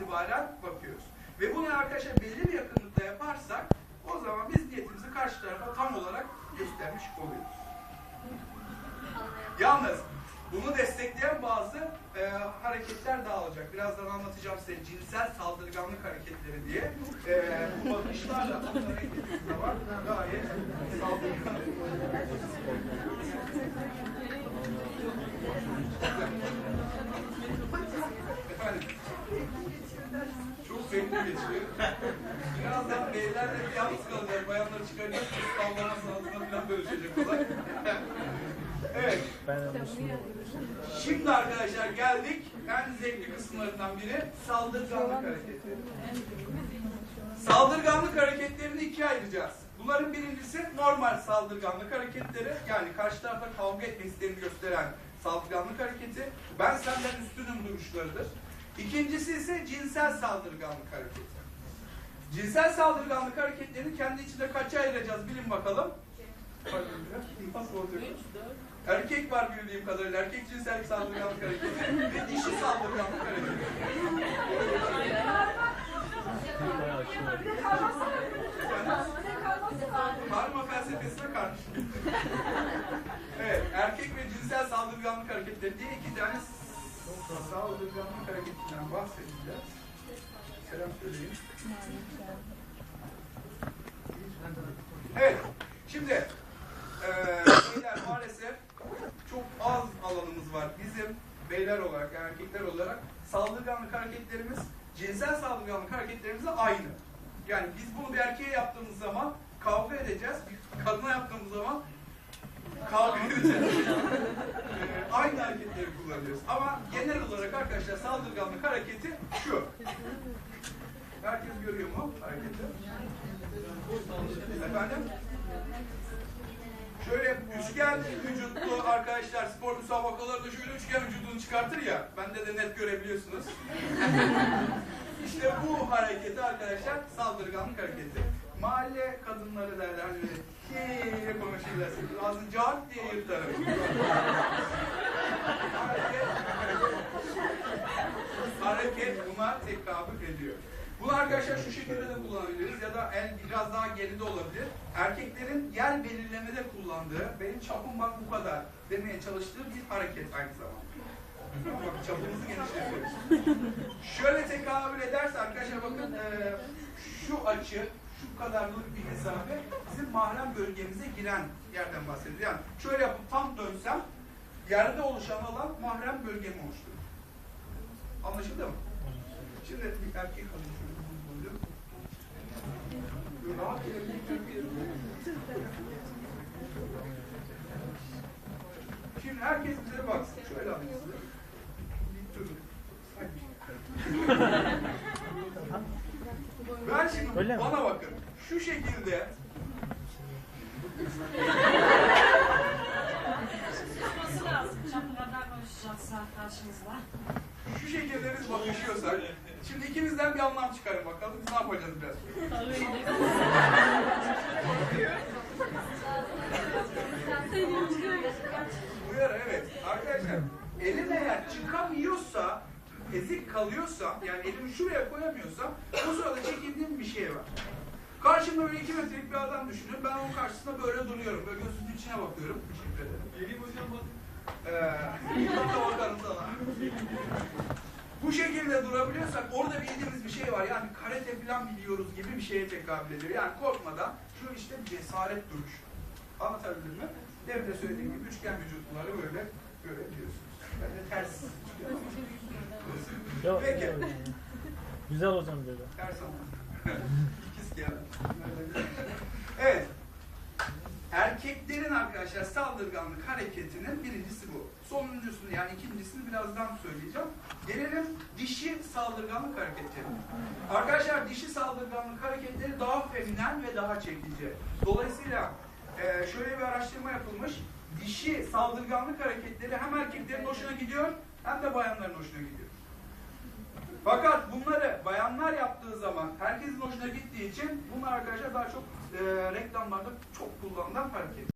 itibaren bakıyoruz. Ve bunu arkadaşlar belli bir yakınlıkta yaparsak o zaman biz niyetimizi karşı tarafa tam olarak göstermiş oluyoruz. Yalnız bunu destekleyen bazı e, hareketler daha olacak. Birazdan anlatacağım size cinsel saldırganlık hareketleri diye. E, bu bakışlarla onlara gittiğiniz zaman gayet saldırgan. Efendim, çok zevkli geçiyor. Birazdan beylerle bir yalnız kalacak. Bayanları çıkaracak. Sallama sanatına falan dönüşecek olay. evet. Şimdi arkadaşlar geldik en zevkli kısımlarından biri saldırganlık hareketleri. Saldırganlık hareketlerini ikiye ayıracağız. Bunların birincisi normal saldırganlık hareketleri yani karşı tarafta kavga etme isteğini gösteren saldırganlık hareketi. Ben senden üstünüm duruşlarıdır. İkincisi ise cinsel saldırganlık hareketi. Cinsel saldırganlık hareketlerini kendi içinde kaça ayıracağız bilin bakalım. Erkek var bildiğim kadarıyla. Erkek cinsel saldırganlık hareketi ve dişi saldırganlık hareketi. Karma felsefesine karşı. evet, erkek ve cinsel saldırganlık hareketleri diye iki tane saldırganlık hareketinden bahsedeceğiz. Evet, şimdi eee beyler maalesef çok az alanımız var. Bizim beyler olarak, erkekler olarak saldırganlık hareketlerimiz, cinsel saldırganlık hareketlerimizle aynı. Yani biz bunu bir erkeğe yaptığımız zaman kavga edeceğiz, bir kadına yaptığımız zaman kavga edeceğiz. Ee, aynı hareketleri kullanıyoruz. Ama genel olarak arkadaşlar saldırganlık hareketi şu. Herkes görüyor mu hareketi? Efendim? Şöyle üçgen vücutlu arkadaşlar spor müsabakalarında şöyle üçgen vücudunu çıkartır ya. Bende de net görebiliyorsunuz. işte bu hareketi arkadaşlar saldırganlık hareketi. Mahalle kadınları derler hani böyle diye konuşurlar. Ağzını cart diye yırtarım. hareket, hareket buna tekabül ediyor. Bunu arkadaşlar şu şekilde de kullanabiliriz ya da el biraz daha geride olabilir. Erkeklerin yer belirlemede kullandığı, benim çapım bak bu kadar demeye çalıştığı bir hareket aynı zamanda. Bak çapımızı genişletiyoruz. Şöyle tekabül ederse arkadaşlar bakın eee, şu açı, şu kadarlık bir mesafe bizim mahrem bölgemize giren yerden bahsediyor. Yani şöyle yapıp tam dönsem yerde oluşan alan mahrem bölgemi oluşturur. Anlaşıldı mı? Şimdi bir erkek rahat gelebilecek Şimdi herkes bize baksın. Şöyle size. Bir durun. Ben şimdi Öyle mi? bana bakın. Şu şekilde ikimizden bir anlam çıkarın bakalım. Biz ne yapacağız biraz? Uyar evet. Arkadaşlar elim eğer çıkamıyorsa ezik kalıyorsa yani elimi şuraya koyamıyorsam o sırada çekindiğim bir şey var. Karşımda böyle iki metrelik bir adam düşünün. Ben onun karşısında böyle duruyorum. Böyle gözümün içine bakıyorum. Teşekkür ederim. Geleyim hocam bak. Ee, da bakarım sana. Şekilde durabiliyorsak orada bildiğimiz bir şey var. Yani karate falan biliyoruz gibi bir şeye tekabül ediyor. Yani korkmadan şu işte cesaret duruşu. Anlatabildim mi? Demin de söylediğim gibi üçgen vücutları böyle görebiliyorsunuz. Ben de ters. Yok, Peki. yok. Güzel hocam dedi. Ters ama. İkiz geldi. evet. Erkeklerin arkadaşlar saldırganlık hareketinin birincisi bu. Sonuncusunu yani ikincisini birazdan söyleyeceğim. Gelelim dişi saldırganlık hareketlerine. Arkadaşlar dişi saldırganlık hareketleri daha feminen ve daha çekici. Dolayısıyla e, şöyle bir araştırma yapılmış. Dişi saldırganlık hareketleri hem erkeklerin hoşuna gidiyor hem de bayanların hoşuna gidiyor. Fakat bunları bayanlar yaptığı zaman herkesin hoşuna gittiği için bunlar arkadaşlar daha çok e, reklamlarda çok kullanılan hareket.